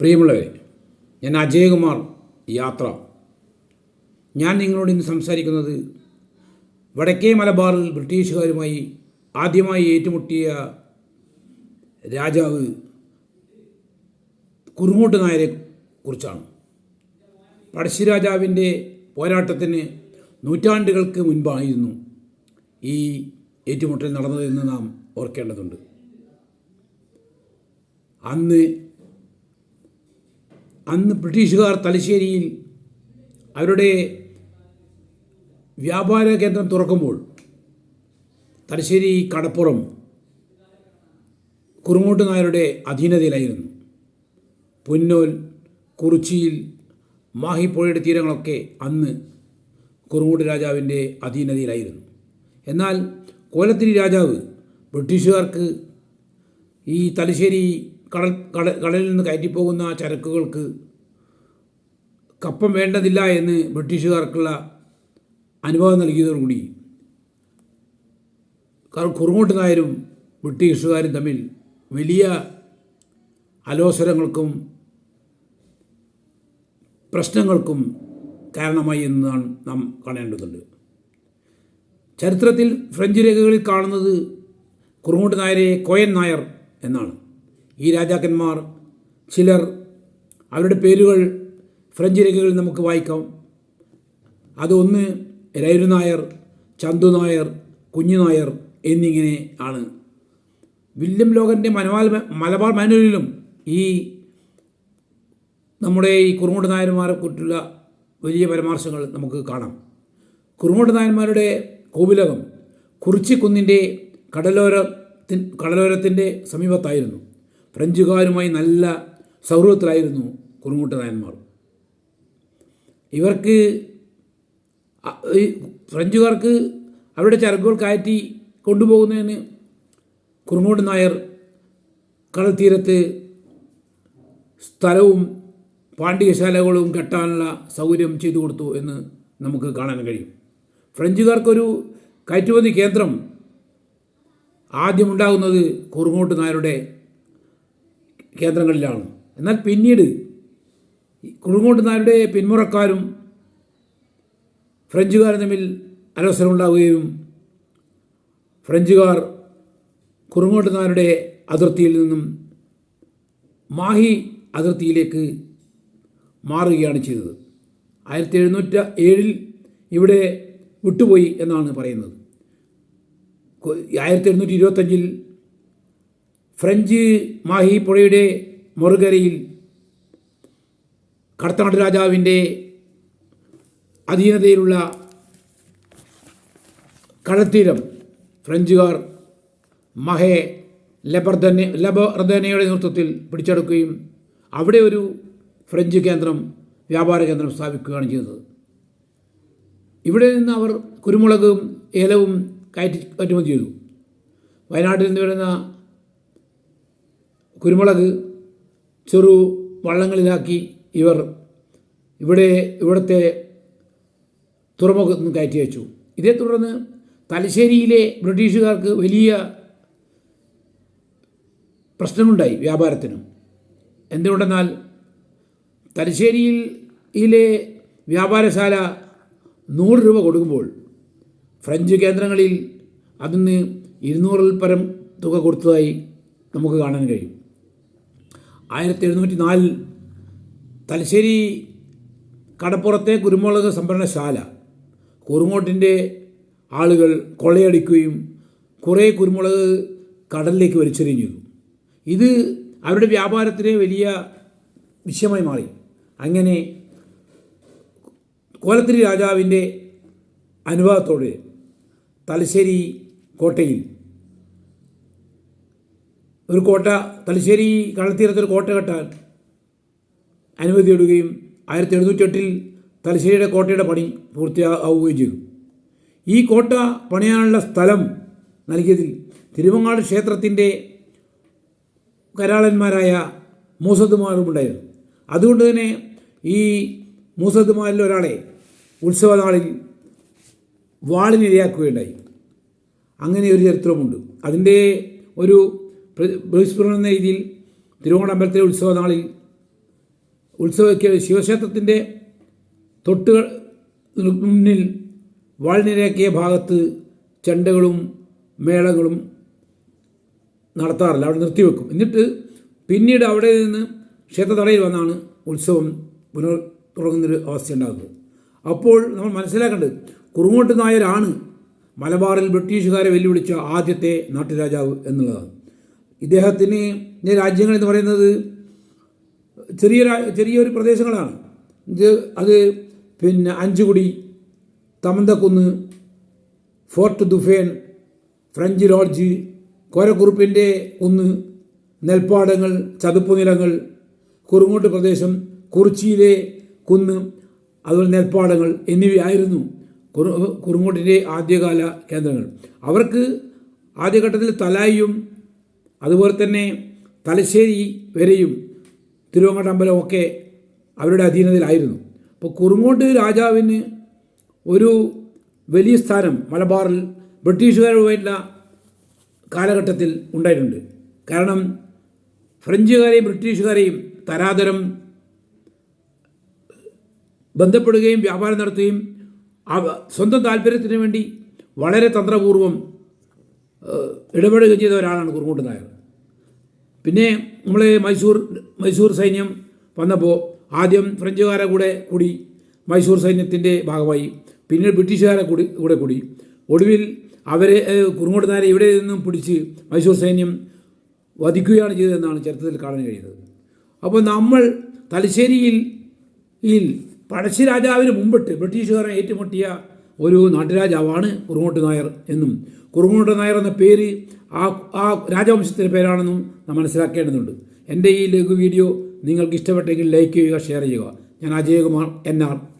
പ്രിയമുള്ളവരെ ഞാൻ അജയകുമാർ യാത്ര. ഞാൻ നിങ്ങളോട് ഇന്ന് സംസാരിക്കുന്നത് വടക്കേ മലബാറിൽ ബ്രിട്ടീഷുകാരുമായി ആദ്യമായി ഏറ്റുമുട്ടിയ രാജാവ് കുറുങ്ങോട്ട് നായരെ കുറിച്ചാണ്. പഴശ്ശിരാജാവിന്റെ പോരാട്ടത്തിന് നൂറ്റാണ്ടുകൾക്ക് മുൻപായിരുന്നു ഈ ഏറ്റുമുട്ടൽ നടന്നതെന്ന് നാം ഓർക്കേണ്ടതുണ്ട്. അന്ന് അന്ന് ബ്രിട്ടീഷുകാർ തലശ്ശേരിയിൽ അവരുടെ വ്യാപാര കേന്ദ്രം തുറക്കുമ്പോൾ തലശ്ശേരി കടപ്പുറം കുറുങ്ങോട്ട് നായരുടെ അധീനതയിലായിരുന്നു. പുന്നോൽ കുറിച്ചിയിൽ മാഹിപ്പുഴയുടെ തീരങ്ങളൊക്കെ അന്ന് കുറുങ്ങോട്ട് രാജാവിന്റെ അധീനതയിലായിരുന്നു. എന്നാൽ കോലത്തിരി രാജാവ് ബ്രിട്ടീഷുകാർക്ക് ഈ തലശ്ശേരി കടൽ കട കടലിൽ നിന്ന് കയറ്റിപ്പോകുന്ന ചരക്കുകൾക്ക് കപ്പം വേണ്ടതില്ല എന്ന് ബ്രിട്ടീഷുകാർക്കുള്ള അനുഭവം നൽകിയതോടുകൂടി കുറുങ്ങോട്ട് നായരും ബ്രിട്ടീഷുകാരും തമ്മിൽ വലിയ അലോസരങ്ങൾക്കും പ്രശ്നങ്ങൾക്കും കാരണമായി എന്നാണ് നാം കാണേണ്ടതുണ്ട്. ചരിത്രത്തിൽ ഫ്രഞ്ച് രേഖകളിൽ കാണുന്നത് കുറുങ്ങോട്ട് നായരെ കോയൻ നായർ എന്നാണ്. ഈ രാജാക്കന്മാർ ചിലർ അവരുടെ പേരുകൾ ഫ്രഞ്ച് രേഖകളിൽ നമുക്ക് വായിക്കാം. അതൊന്ന് രൈരു നായർ ചന്തു നായർ കുഞ്ഞു നായർ എന്നിങ്ങനെ ആണ്. വില്യം ലോകന്റെ മനവാൽ മലബാർ മാനുവലിലും ഈ നമ്മുടെ ഈ കുറുങ്ങോട് നായന്മാരെ കുറിച്ചുള്ള വലിയ പരാമർശങ്ങൾ നമുക്ക് കാണാം. കുറുങ്ങോട് നായന്മാരുടെ കോവിലകം കുറിച്ചിക്കുന്നിന്റെ കടലോരത്തിൻ കടലോരത്തിന്റെ സമീപത്തായിരുന്നു. ഫ്രഞ്ചുകാരുമായി നല്ല സൗഹൃദത്തിലായിരുന്നു കുറുങ്ങോട്ട് നായന്മാർ. ഇവർക്ക് ഫ്രഞ്ചുകാർക്ക് അവരുടെ ചരക്കുകൾ കയറ്റി കൊണ്ടുപോകുന്നതിന് കുറുങ്ങൂട്ടൻ നായർ കടൽത്തീരത്ത് സ്ഥലവും പാണ്ഡികശാലകളും കെട്ടാനുള്ള സൗകര്യം ചെയ്തു കൊടുത്തു എന്ന് നമുക്ക് കാണാൻ കഴിയും. ഫ്രഞ്ചുകാർക്കൊരു കയറ്റുമതി കേന്ദ്രം ആദ്യമുണ്ടാകുന്നത് കുറുങ്ങോട്ട് നായരുടെ കേന്ദ്രങ്ങളിലാണ്. എന്നാൽ പിന്നീട് കുറുങ്ങോട്ട് നായരുടെ പിന്മുറക്കാരും ഫ്രഞ്ചുകാരും തമ്മിൽ അലോസരമുണ്ടാവുകയും ഫ്രഞ്ചുകാർ കുറുങ്ങോട്ട് നായരുടെ അതിർത്തിയിൽ നിന്നും മാഹി അതിർത്തിയിലേക്ക് മാറുകയാണ് ചെയ്തത്. ആയിരത്തി എഴുന്നൂറ്റ ഏഴിൽ ഇവിടെ വിട്ടുപോയി എന്നാണ് പറയുന്നത്. ആയിരത്തി എഴുന്നൂറ്റി ഇരുപത്തഞ്ചിൽ ഫ്രഞ്ച് മാഹി പുഴയുടെ മറുകരയിൽ കടത്തനാട് രാജാവിന്റെ അധീനതയിലുള്ള കടത്തീരം ഫ്രഞ്ചുകാർ മഹെ ലബർദനെ ലബർദനയുടെ നേതൃത്വത്തിൽ പിടിച്ചെടുക്കുകയും അവിടെ ഒരു ഫ്രഞ്ച് കേന്ദ്രം വ്യാപാര കേന്ദ്രം സ്ഥാപിക്കുകയാണ് ചെയ്തത്. ഇവിടെ നിന്ന് അവർ കുരുമുളകും ഏലവും കയറ്റി കയറ്റുമതി ചെയ്തു. വയനാട്ടിൽ നിന്ന് വരുന്ന കുരുമുളക് ചെറു വള്ളങ്ങളിലാക്കി ഇവർ ഇവിടെ ഇവിടുത്തെ തുറമുഖത്ത് കയറ്റി അയച്ചു ഇതേ തുടർന്ന് തലശ്ശേരിയിലെ ബ്രിട്ടീഷുകാർക്ക് വലിയ പ്രശ്നമുണ്ടായി വ്യാപാരത്തിനും. എന്തുകൊണ്ടെന്നാൽ തലശ്ശേരിയിലെ വ്യാപാരശാല നൂറ് രൂപ കൊടുക്കുമ്പോൾ ഫ്രഞ്ച് കേന്ദ്രങ്ങളിൽ അതിന് ഇരുന്നൂറിൽ പരം തുക കൊടുത്തതായി നമുക്ക് കാണാൻ കഴിയും. ആയിരത്തി എഴുന്നൂറ്റി നാലിൽ തലശ്ശേരി കടപ്പുറത്തെ കുരുമുളക് സംഭരണശാല കുറുങ്ങോട്ടിന്റെ ആളുകൾ കൊള്ളയടിക്കുകയും കുറേ കുരുമുളക് കടലിലേക്ക് ചെയ്തു. ഇത് അവരുടെ വ്യാപാരത്തിന് വലിയ വിഷയമായി മാറി. അങ്ങനെ കോലത്തിരി രാജാവിന്റെ അനുവാദത്തോടെ തലശ്ശേരി കോട്ടയിൽ ഒരു കോട്ട തലശ്ശേരി കടൽത്തീരത്തൊരു കോട്ട കെട്ടാൻ അനുമതി ഇടുകയും ആയിരത്തി എഴുന്നൂറ്റി എട്ടിൽ തലശ്ശേരിയുടെ കോട്ടയുടെ പണി പൂർത്തിയാവുകയും ചെയ്തു. ഈ കോട്ട പണിയാനുള്ള സ്ഥലം നൽകിയതിൽ തിരുവങ്ങാട് ക്ഷേത്രത്തിന്റെ കരാളന്മാരായ മൂസദ്മാരും ഉണ്ടായിരുന്നു. അതുകൊണ്ട് തന്നെ ഈ മൂസദ്മാരിൽ ഒരാളെ ഉത്സവനാളിൽ വാളിനിരയാക്കുകയുണ്ടായി. അങ്ങനെ ഒരു ചരിത്രമുണ്ട്. അതിന്റെ ഒരു ബഹിസ്ഫുരണം എന്ന രീതിയിൽ തിരുവോണ അമ്പലത്തിലെ ഉത്സവനാളിൽ ഉത്സവയ്ക്ക് ശിവക്ഷേത്രത്തിന്റെ തൊട്ട് മുന്നിൽ വാൾനിരക്കിയ ഭാഗത്ത് ചെണ്ടകളും മേളകളും നടത്താറില്ല. അവിടെ നിർത്തിവെക്കും. എന്നിട്ട് പിന്നീട് അവിടെ നിന്ന് ക്ഷേത്രതടയിൽ വന്നാണ് ഉത്സവം പുനർ തുടങ്ങുന്നൊരു അവസ്ഥ ഉണ്ടാകുന്നത് അപ്പോൾ നമ്മൾ മനസ്സിലാക്കേണ്ടത് കുറുങ്ങോട്ട് നായരാണ് മലബാറിൽ ബ്രിട്ടീഷുകാരെ വെല്ലുവിളിച്ച ആദ്യത്തെ നാട്ടുരാജാവ് എന്നുള്ളതാണ്. ഇദ്ദേഹത്തിന് രാജ്യങ്ങൾ എന്ന് പറയുന്നത് ചെറിയ ചെറിയൊരു പ്രദേശങ്ങളാണ്. ഇത് അത് പിന്നെ അഞ്ചുകുടി തമന്തക്കുന്ന് ഫോർട്ട് ദുഫേൻ ഫ്രഞ്ച് ലോഡ്ജ് കോരക്കുറുപ്പിന്റെ കുന്ന് നെൽപ്പാടങ്ങൾ ചതുപ്പ് നിലങ്ങൾ കുറുങ്ങോട്ട് പ്രദേശം കുറിച്ചിയിലെ കുന്ന് അതുപോലെ നെൽപ്പാടങ്ങൾ എന്നിവയായിരുന്നു കുറു കുറുങ്ങോട്ടിന്റെ ആദ്യകാല കേന്ദ്രങ്ങൾ. അവർക്ക് ആദ്യഘട്ടത്തിൽ തലായിയും അതുപോലെ തന്നെ തലശ്ശേരി വരെയും തിരുവങ്ങാട്ടമ്പലം ഒക്കെ അവരുടെ അധീനതയിലായിരുന്നു. അപ്പോൾ കുറുങ്ങോട്ട് രാജാവിന് ഒരു വലിയ സ്ഥാനം മലബാറിൽ ബ്രിട്ടീഷുകാരുമായിട്ടുള്ള കാലഘട്ടത്തിൽ ഉണ്ടായിട്ടുണ്ട്. കാരണം ഫ്രഞ്ചുകാരെയും ബ്രിട്ടീഷുകാരെയും തരാതരം ബന്ധപ്പെടുകയും വ്യാപാരം നടത്തുകയും സ്വന്തം താല്പര്യത്തിന് വേണ്ടി വളരെ തന്ത്രപൂർവം ഏഹ്, ഇടപെടുകയും ചെയ്ത ഒരാളാണ് കുറുങ്ങോട്ട് നായർ. പിന്നെ നമ്മൾ മൈസൂർ മൈസൂർ സൈന്യം വന്നപ്പോൾ ആദ്യം ഫ്രഞ്ചുകാരെ കൂടെ കൂടി മൈസൂർ സൈന്യത്തിന്റെ ഭാഗമായി പിന്നീട് ബ്രിട്ടീഷുകാരെ കൂടി കൂടെ കൂടി. ഒടുവിൽ അവരെ ഏഹ്, കുറുങ്ങോട്ട് നായരെ ഇവിടെ നിന്നും പിടിച്ച് മൈസൂർ സൈന്യം വധിക്കുകയാണ് ചെയ്തതെന്നാണ് ചരിത്രത്തിൽ കാണാൻ കഴിയുന്നത്. അപ്പോൾ നമ്മൾ തലശ്ശേരിയിൽ പഴശ്ശിരാജാവിന് മുമ്പിട്ട് ബ്രിട്ടീഷുകാരെ ഏറ്റുമുട്ടിയ ഒരു നാട്ടുരാജാവാണ് കുറുങ്ങോട്ട് നായർ എന്നും. കുറുങ്ങോട്ട് നായർ എന്ന പേര് ആ ആ രാജവംശത്തിന്റെ പേരാണെന്നും നാം മനസ്സിലാക്കേണ്ടതുണ്ട്. എന്റെ ഈ ലഘു വീഡിയോ നിങ്ങൾക്ക് ഇഷ്ടപ്പെട്ടെങ്കിൽ ലൈക്ക് ചെയ്യുക ഷെയർ ചെയ്യുക. ഞാൻ അജയകുമാർ എൻ ആർ.